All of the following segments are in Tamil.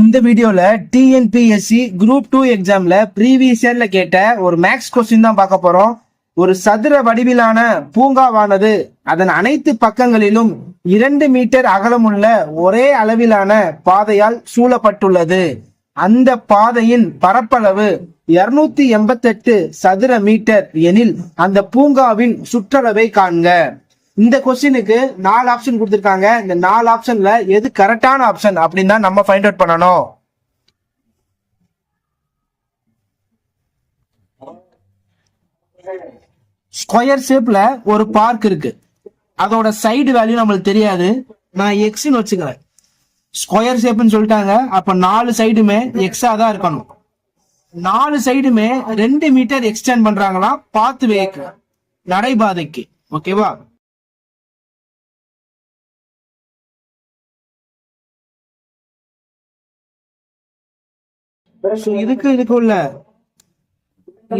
இந்த வீடியோல டிஎன்பிஎஸ்சி குரூப் டூ எக்ஸாம்ல ப்ரீவியஸ் இயர்ல கேட்ட ஒரு மேக்ஸ் கொஸ்டின் தான் பார்க்க போறோம். ஒரு சதுர வடிவிலான பூங்காவானது அதன் அனைத்து பக்கங்களிலும் இரண்டு மீட்டர் அகலமுள்ள ஒரே அளவிலான பாதையால் சூழப்பட்டுள்ளது. அந்த பாதையின் பரப்பளவு இருநூத்தி எண்பத்தெட்டு சதுர மீட்டர் எனில் அந்த பூங்காவின் சுற்றளவை காண்க. இந்த கொஸ்டினுக்கு நாலு ஆப்ஷன் கொடுத்துருக்காங்க. இந்த நாலு ஆப்ஷன்ல எது கரெக்டான ஆப்ஷன் அப்படின்னு தான் நம்ம ஃபைண்ட் அவுட் பண்ணணும். ஸ்கொயர் ஷேப்ல ஒரு பார்க் இருக்கு. அதோட சைடு வேல்யூ நம்மளுக்கு தெரியாது. நான் எக்ஸ்னு வச்சுக்கிறேன். ஸ்கொயர் ஷேப்னு சொல்லிட்டாங்க. அப்ப நாலு சைடுமே எக்ஸா தான் இருக்கணும். நாலு சைடுமே ரெண்டு மீட்டர் எக்ஸ்டெண்ட் பண்றாங்களாம் பாத்து வேக்கு நடைபாதைக்கு ஓகேவா இதுக்கு இதுக்கு உள்ள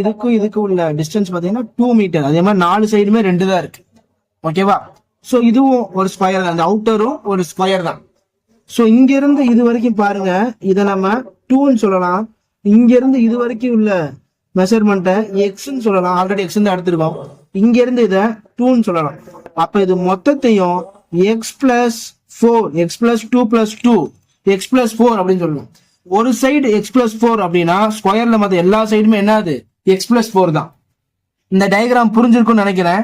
இதுக்கும் இதுக்கு உள்ள டிஸ்டன்ஸ் பாத்தீங்கன்னா டூ மீட்டர் அதே மாதிரி நாலு சைடுமே ரெண்டு தான் இருக்கு. ஓகேவா சோ இதுவும் ஒரு ஸ்கொயர் தான். அந்த அவுட்டரும் ஒரு ஸ்கொயர் தான். சோ இங்க இருந்து இது வரைக்கும் பாருங்க. இத நம்ம டூன்னு சொல்லலாம். இங்க இருந்து இது வரைக்கும் உள்ள மெஷர்மெண்ட்டை எக்ஸ்ன்னு சொல்லலாம். ஆல்ரெடி எக்ஸ் தான் எடுத்திருக்கோம். இங்க இருந்து இத டூன்னு சொல்லலாம். அப்ப இது மொத்தத்தையும் x plus four x plus two plus two x plus four அப்படின்னு சொல்லலாம் ஒரு சைடு எக்ஸ் பிளஸ் ஃபோர் அப்படின்னா ஸ்கொயர்ல மற்ற எல்லா சைடுமே என்னது? எக்ஸ் பிளஸ் ஃபோர் தான். இந்த டயக்ராம் புரிஞ்சிருக்கும்னு நினைக்கிறேன்.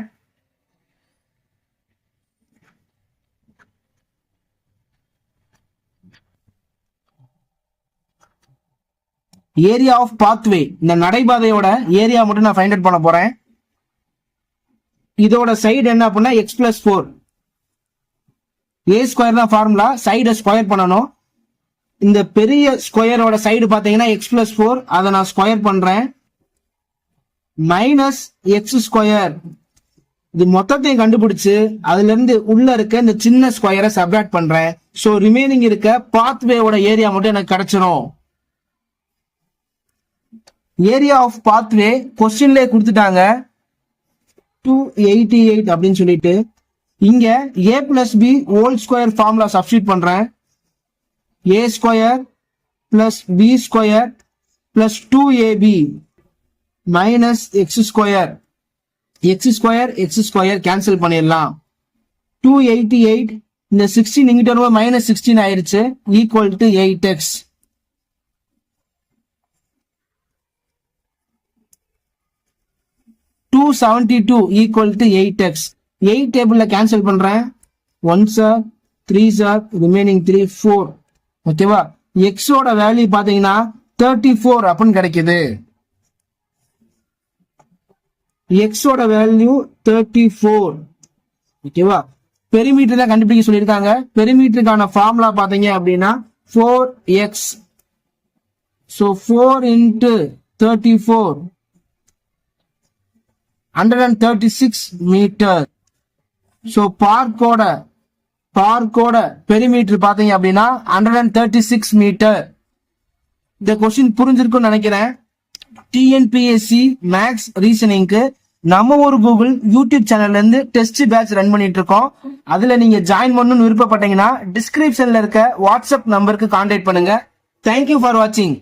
ஏரியா ஆஃப் பாத்வே இந்த நடைபாதையோட ஏரியா மட்டும் நான் ஃபைண்ட் அவுட் பண்ண போறேன். இதோட சைடு என்ன அப்படின்னா x plus four a square தான் ஃபார்முலா சைடை ஸ்கொயர் பண்ணணும். இந்த பெரிய ஸ்கொயரோட சைடு பார்த்தீங்கன்னா எக்ஸ் பிளஸ் ஃபோர் அதை நான் ஸ்கொயர் பண்றேன். மைனஸ் எக்ஸ் ஸ்கொயர் இது மொத்தத்தையும் கண்டுபிடிச்சு அதுல இருந்து உள்ள இருக்க இந்த சின்ன ஸ்கொயரை சப்ராக்ட் பண்றேன். ஸோ ரிமைனிங் இருக்க பாத்வேவோட ஏரியா மட்டும் எனக்கு கிடைச்சிடும் ஏரியா ஆஃப் பாத்வே கொஸ்டின்ல கொடுத்துட்டாங்க. டூ எயிட்டி எயிட் அப்படின்னு சொல்லிட்டு. இங்க a plus b whole square formula substitute பண்றேன். A square plus b square plus two ab minus x square x square x square cancel பண்ணிடலாம். டூ எயிட்டி எயிட் இந்த சிக்ஸ்டீன் இங்கிட்ட வரும்போது மைனஸ் சிக்ஸ்டீன் ஆயிடுச்சு equal to eight x two seventy two equal to eight x eight டேபிளில் கேன்சல் பண்ணுறேன் one sir three sir remaining three four ஓகேவா? எக்ஸோட வேல்யூ பாத்தீங்கன்னா தேர்ட்டி ஃபோர் அப்படின்னு கிடைக்குது. எக்ஸோட வேல்யூ தேர்ட்டி ஃபோர் ஓகேவா? பெரிமீட்டர் தான் கண்டுபிடிக்க சொல்லியிருக்காங்க. பெரிமீட்டருக்கான ஃபார்முலா பாத்தீங்க அப்படின்னா four x so four into thirty four hundred and thirty six metre so பார்க்கோட பார்க்கோட பெரிமீட்டர் பாத்தீங்க அப்படின்னா hundred and thirty six metre இந்த கொஸ்டின் புரிஞ்சிருக்கும்னு நினைக்கிறேன். டிஎன்பிஎஸ்சி மேக்ஸ் ரீசனிங்க்கு நம்ம ஒரு கூகுள் யூடியூப் சேனல்ல இருந்து டெஸ்ட் பேட்ச் ரன் பண்ணிட்டு இருக்கோம். அதுல நீங்க ஜாயின் பண்ணணும்னு விருப்பப்பட்டீங்கன்னா டிஸ்கிரிப்ஷன்ல இருக்க வாட்ஸ்அப் நம்பருக்கு கான்டாக்ட் பண்ணுங்க. தேங்க்யூ ஃபார் வாட்சிங்